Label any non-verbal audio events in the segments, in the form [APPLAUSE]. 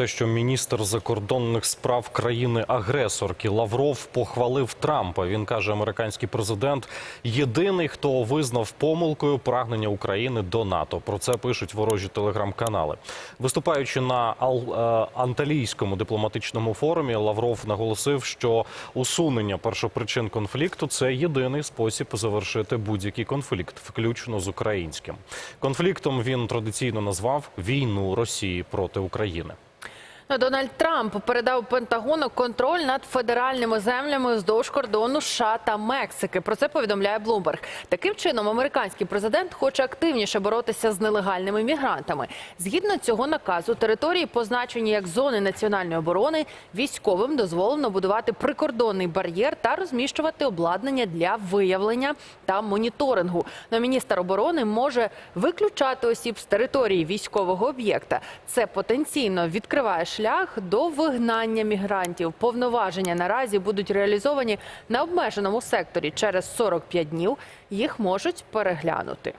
те, що міністр закордонних справ країни-агресорки Лавров похвалив Трампа. Він каже, американський президент єдиний, хто визнав помилкою прагнення України до НАТО. Про це пишуть ворожі телеграм-канали. Виступаючи на е, Анталійському дипломатичному форумі, Лавров наголосив, що усунення першопричин конфлікту це єдиний спосіб завершити будь-який конфлікт, включно з українським. Конфліктом він традиційно назвав війну Росії проти України. Дональд Трамп передав Пентагону контроль над федеральними землями вздовж кордону США та Мексики. Про це повідомляє Блумберг. Таким чином, американський президент хоче активніше боротися з нелегальними мігрантами. Згідно цього наказу, території, позначені як зони національної оборони, військовим дозволено будувати прикордонний бар'єр та розміщувати обладнання для виявлення та моніторингу. Но міністр оборони може виключати осіб з території військового об'єкта. Це потенційно відкриває шлях до вигнання мігрантів. Повноваження наразі будуть реалізовані на обмеженому секторі. Через 45 днів їх можуть переглянути.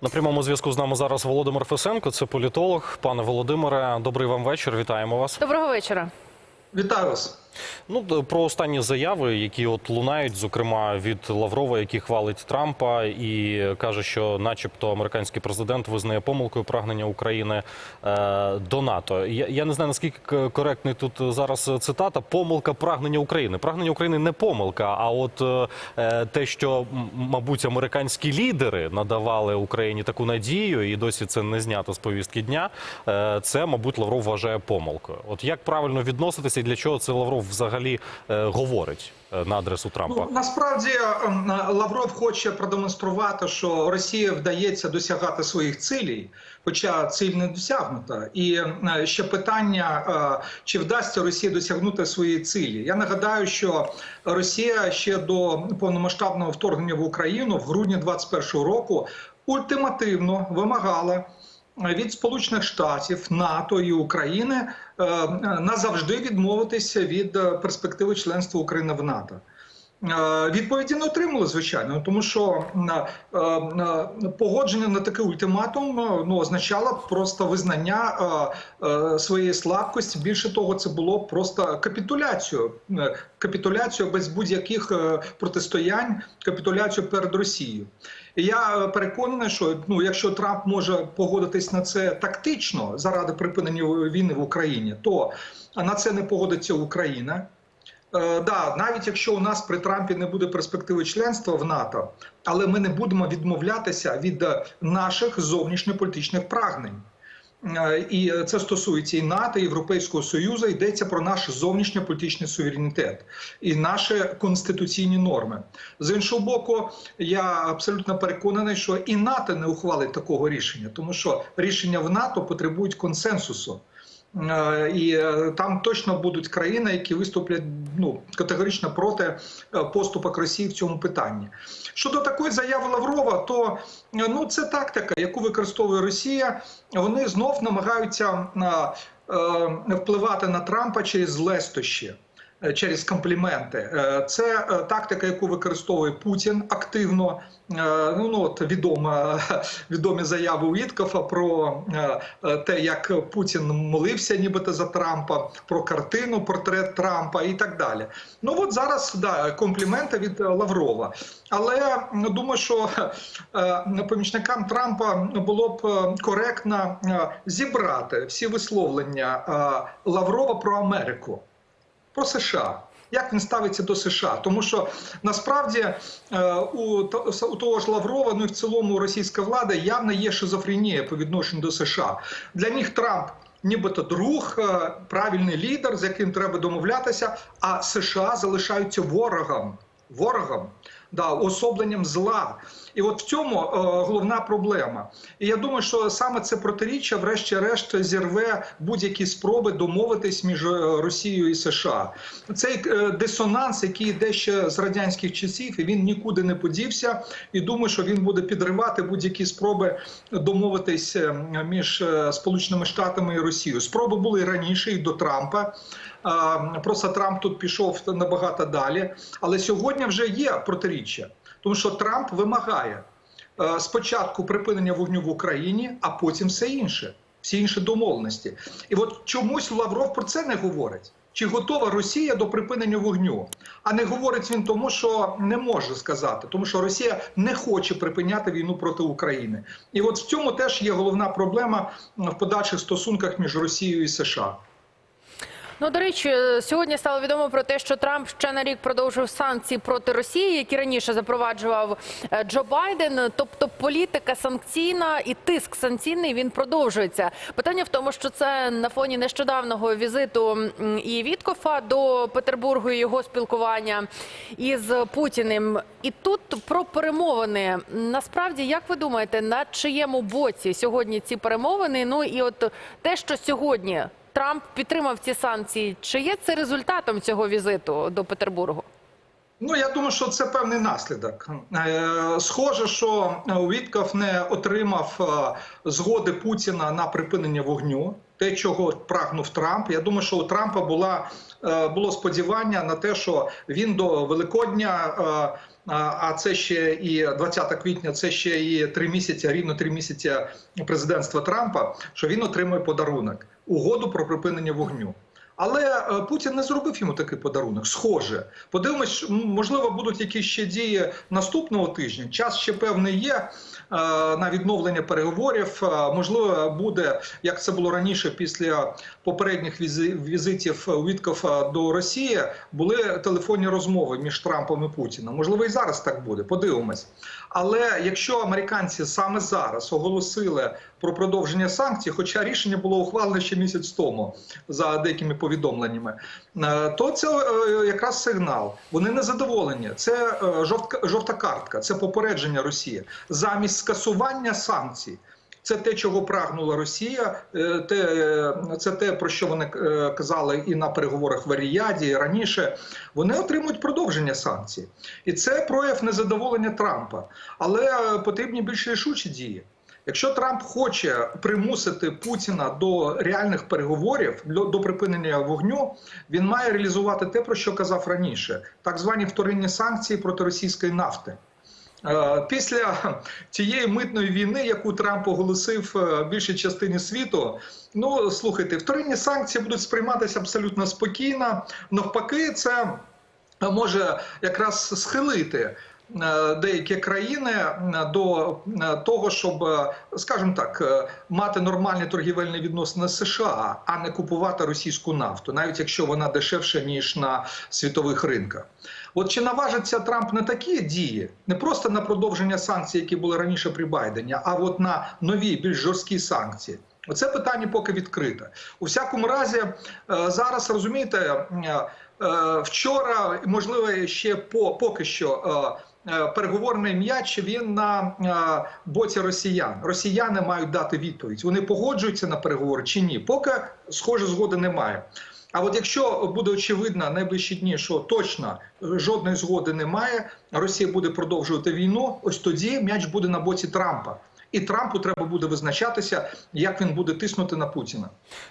На прямому зв'язку з нами зараз Володимир Фесенко. Це політолог. Пане Володимире, добрий вам вечір. Вітаємо вас. Доброго вечора. Вітаю вас. Ну про останні заяви, які от лунають, зокрема від Лаврова, який хвалить Трампа і каже, що, начебто, американський президент визнає помилкою прагнення України е, до НАТО. Я, я не знаю наскільки коректний тут зараз цитата. Помилка прагнення України. Прагнення України не помилка. А от е, е, те, що мабуть американські лідери надавали Україні таку надію, і досі це не знято з повістки дня. е, це, мабуть, Лавров вважає помилкою. От як правильно відноситися і для чого це Лавров взагалі е, говорить е, на адресу Трампа? Ну, насправді ем, Лавров хоче продемонструвати, що Росія вдається досягати своїх цілей, хоча ціль не досягнута. І е, ще питання, е, чи вдасться Росії досягнути свої цілі. Я нагадаю, що Росія ще до повномасштабного вторгнення в Україну в грудні 2021 року ультимативно вимагала. Від Сполучених Штатів, НАТО і України е, назавжди відмовитися від е, перспективи членства України в НАТО. Е, Відповіді не отримали, звичайно, тому що е, е, погодження на такий ультиматум ну, означало просто визнання своєї слабкості. Більше того, це було просто капітуляцію, капітуляцію без будь-яких протистоянь, капітуляцію перед Росією. І я переконаний, що ну, якщо Трамп може погодитись на це тактично заради припинення війни в Україні, то на це не погодиться Україна. Е, да, навіть якщо у нас при Трампі не буде перспективи членства в НАТО, але ми не будемо відмовлятися від е, наших зовнішньополітичних прагнень. Е, І це стосується і НАТО, і Європейського Союзу. Йдеться про наш зовнішньополітичний суверенітет і наші конституційні норми. З іншого боку, я абсолютно переконаний, що і НАТО не ухвалить такого рішення, тому що рішення в НАТО потребують консенсусу. Е, І е, там точно будуть країни, які виступлять ну категорично проти е, поступок Росії в цьому питанні. Щодо такої заяви Лаврова, то ну це тактика, яку використовує Росія. Вони знов намагаються впливати на Трампа через лестощі. Е, Через компліменти Е, це е, тактика, яку використовує Путін активно. Ну, ну от відома [LAUGHS] відомі заяви Уіткофа про те, як Путін молився, нібито за Трампа, про картину, портрет Трампа і так далі. Ну от зараз да, компліменти від Лаврова. Але ну, думаю, що помічникам Трампа було б коректно зібрати всі висловлення Лаврова про Америку, про США. Як він ставиться до США, тому що насправді е, у, того ж Лаврова, ну і в цілому російська влада явно є шизофренія по відношенню до США. Для них Трамп нібито друг, е, правильний лідер, з яким треба домовлятися. А США залишаються ворогом. Ворогом, да, особленням зла. І от в цьому е, головна проблема. І я думаю, що саме це протиріччя, врешті-решт, зірве будь-які спроби домовитись між е, Росією і США. Цей е, дисонанс, який йде ще з радянських часів, і він нікуди не подівся. І думаю, що він буде підривати будь-які спроби домовитись е, між е, Сполученими Штатами і Росією. Спроби були раніше, і до Трампа. Просто Трамп тут пішов набагато далі. Але сьогодні вже є протиріччя, тому що Трамп вимагає е, спочатку припинення вогню в Україні, а потім все інше. всі інші домовленості. І от чомусь Лавров про це не говорить. Чи готова Росія до припинення вогню? А не говорить він тому, що не може сказати, тому що Росія не хоче припиняти війну проти України. І от в цьому теж є головна проблема в подальших стосунках між Росією і США. Ну, до речі, сьогодні стало відомо про те, що Трамп ще на рік продовжив санкції проти Росії, які раніше запроваджував е, Джо Байден. Тобто політика санкційна і тиск санкційний він продовжується. Питання в тому, що це на фоні нещодавнього візиту і Віткофа до Петербургу і його спілкування із Путіним. І тут про перемовини. Насправді, як ви думаєте, на чиєму боці сьогодні ці перемовини? Ну і от те, що сьогодні. Трамп підтримав ці санкції. Чи є це результатом цього візиту до Петербургу? Ну, я думаю, що це певний наслідок. Е, Схоже, що Вітков не отримав е, згоди Путіна на припинення вогню, те, чого прагнув Трамп. Я думаю, що у Трампа була е, було сподівання на те, що він до Великодня. а це ще і 20 квітня, це ще і три місяці, рівно три місяці президентства Трампа. Що він отримує подарунок угоду про припинення вогню. Але е, Путін не зробив йому такий подарунок. Схоже, подивимось, можливо, будуть якісь ще дії наступного тижня. Час ще певний є е, на відновлення переговорів. Е, Можливо, буде як це було раніше, після попередніх візитів Віткофа до Росії. Були телефонні розмови між Трампом і Путіном. Можливо, і зараз так буде. Подивимось. Але якщо американці саме зараз оголосили про продовження санкцій, хоча рішення було ухвалене ще місяць тому за деякими повідомленнями, е, то це е, якраз сигнал. Вони не задоволені. Це е, жовта картка, це попередження Росії замість скасування санкцій. Це те, чого прагнула Росія. Те, це те, про що вони казали і на переговорах в Аріяді, і раніше. Вони отримують продовження санкцій, і це прояв незадоволення Трампа. Але потрібні більш рішучі дії. Якщо Трамп хоче примусити Путіна до реальних переговорів до, припинення вогню, він має реалізувати те, про що казав раніше: так звані вторинні санкції проти російської нафти. Е, Після тієї митної війни, яку Трамп оголосив е, більшій частині світу, ну слухайте, вторинні санкції будуть сприйматися абсолютно спокійно. Навпаки, це може якраз схилити деякі країни е, до е, того, щоб, е, скажімо так, е, мати нормальні торгівельні відносини США, а не купувати російську нафту, навіть якщо вона дешевша ніж на світових ринках. От чи наважиться Трамп на такі дії, не просто на продовження санкцій, які були раніше при Байдені, а от на нові більш жорсткі санкції? Оце питання поки відкрите. У всякому разі, е, зараз розумієте, е, е, вчора, можливо, ще по поки що. Е, е, Переговорний м'яч він на е, боці росіян. Росіяни мають дати відповідь. Вони погоджуються на переговори чи ні? Поки схоже згоди немає. А от якщо буде очевидно найближчі дні, що точно жодної згоди немає, Росія буде продовжувати війну. Ось тоді м'яч буде на боці Трампа, і Трампу треба буде визначатися, як він буде тиснути на Путіна.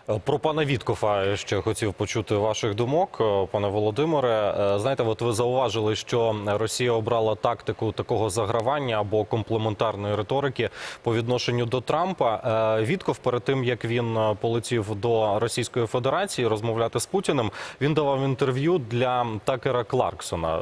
Е, Про пана Віткофа ще хотів почути ваших думок, е, пане Володимире. Е, Знаєте, от ви зауважили, що Росія обрала тактику такого загравання або комплементарної риторики по відношенню до Трампа. Е, Вітков перед тим як він е, полетів до Російської Федерації розмовляти з Путіним, він давав інтерв'ю для Такера Кларксона. Е,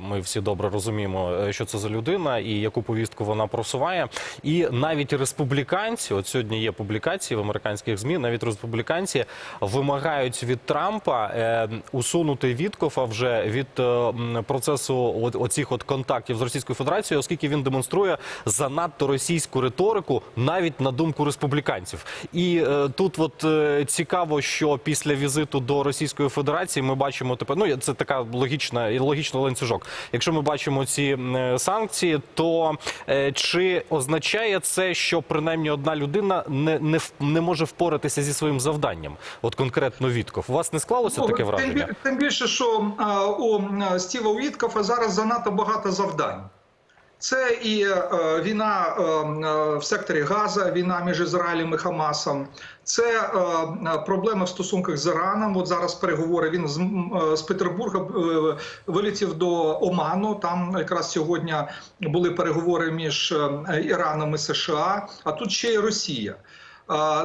Ми всі добре розуміємо, е, що це за людина і яку повістку вона просуває. І навіть республіканці, от сьогодні є публікації в американських змі, навіть республіканці вимагають від Трампа е, усунути Віткофа вже від е, процесу от, оцих от контактів з Російською Федерацією, оскільки він демонструє занадто російську риторику, навіть на думку республіканців. І е, тут от цікаво, що після візиту до Російської Федерації ми бачимо тепер. Ну це така логічна і логічний ланцюжок. Якщо ми бачимо ці санкції, то чи означає це, що принаймні одна людина не, не, не може впоратися зі своїм завданням? От конкретно Вітков. У вас не склалося Ну, таке враження? тим більше, що а, у Стіва Уіткофа зараз занадто багато завдань. Це і е, війна е, в секторі Газа, війна між Ізраїлем і Хамасом. Це е, проблеми в стосунках з Іраном. От зараз переговори. Він з, Петербурга вилетів до Оману. Там якраз сьогодні були переговори між Іраном і США. А тут ще й Росія.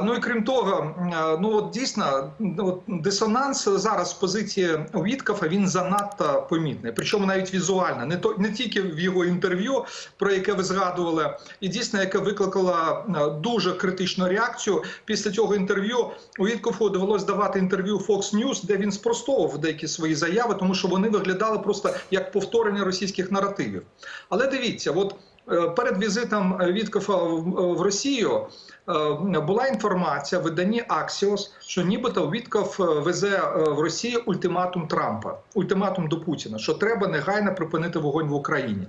Ну і крім того, ну от дійсно ну, от дисонанс зараз позиції Віткафа він занадто помітний. Причому навіть візуально, не то не тільки в його інтерв'ю, про яке ви згадували, і дійсно яке викликало дуже критичну реакцію. Після цього інтерв'ю Віткафу довелось давати інтерв'ю Fox News, де він спростовував деякі свої заяви, тому що вони виглядали просто як повторення російських наративів. Але дивіться, от. Е, Перед візитом Віткофа в в Росію е, була інформація в виданні Axios, що нібито Вітков е, везе е, в Росію ультиматум Трампа, ультиматум до Путіна, що треба негайно припинити вогонь в Україні.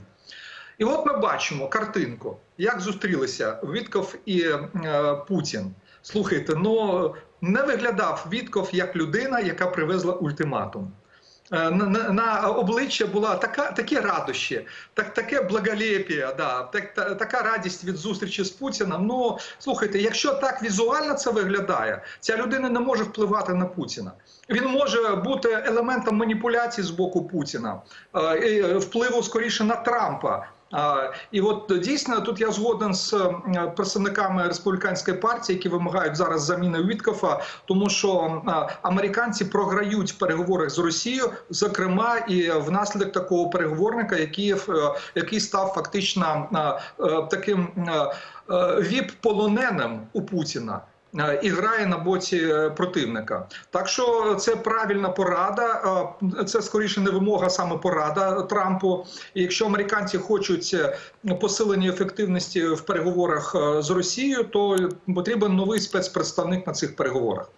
І от ми бачимо картинку, як зустрілися Вітков і е, Путін. Слухайте, ну не виглядав Вітков як людина, яка привезла ультиматум. Е, На, на, обличчя була така такі радощі, так таке благолепія, да, так, та, така радість від зустрічі з Путіним. Ну слухайте, якщо так візуально це виглядає, ця людина не може впливати на Путіна. Він може бути елементом маніпуляції з боку Путіна, е, е, впливу скоріше на Трампа. І от дійсно тут я згоден з представниками республіканської партії, які вимагають зараз заміни Віткофа, тому що американці програють в переговорах з Росією, зокрема і внаслідок такого переговорника, який, е, який став фактично е, таким е, е, віп-полоненим у Путіна. Е, І грає на боці е, противника, так що це правильна порада. е, Це скоріше не вимога, саме порада Трампу. І якщо американці хочуть посилення ефективності в переговорах з Росією, то потрібен новий спецпредставник на цих переговорах.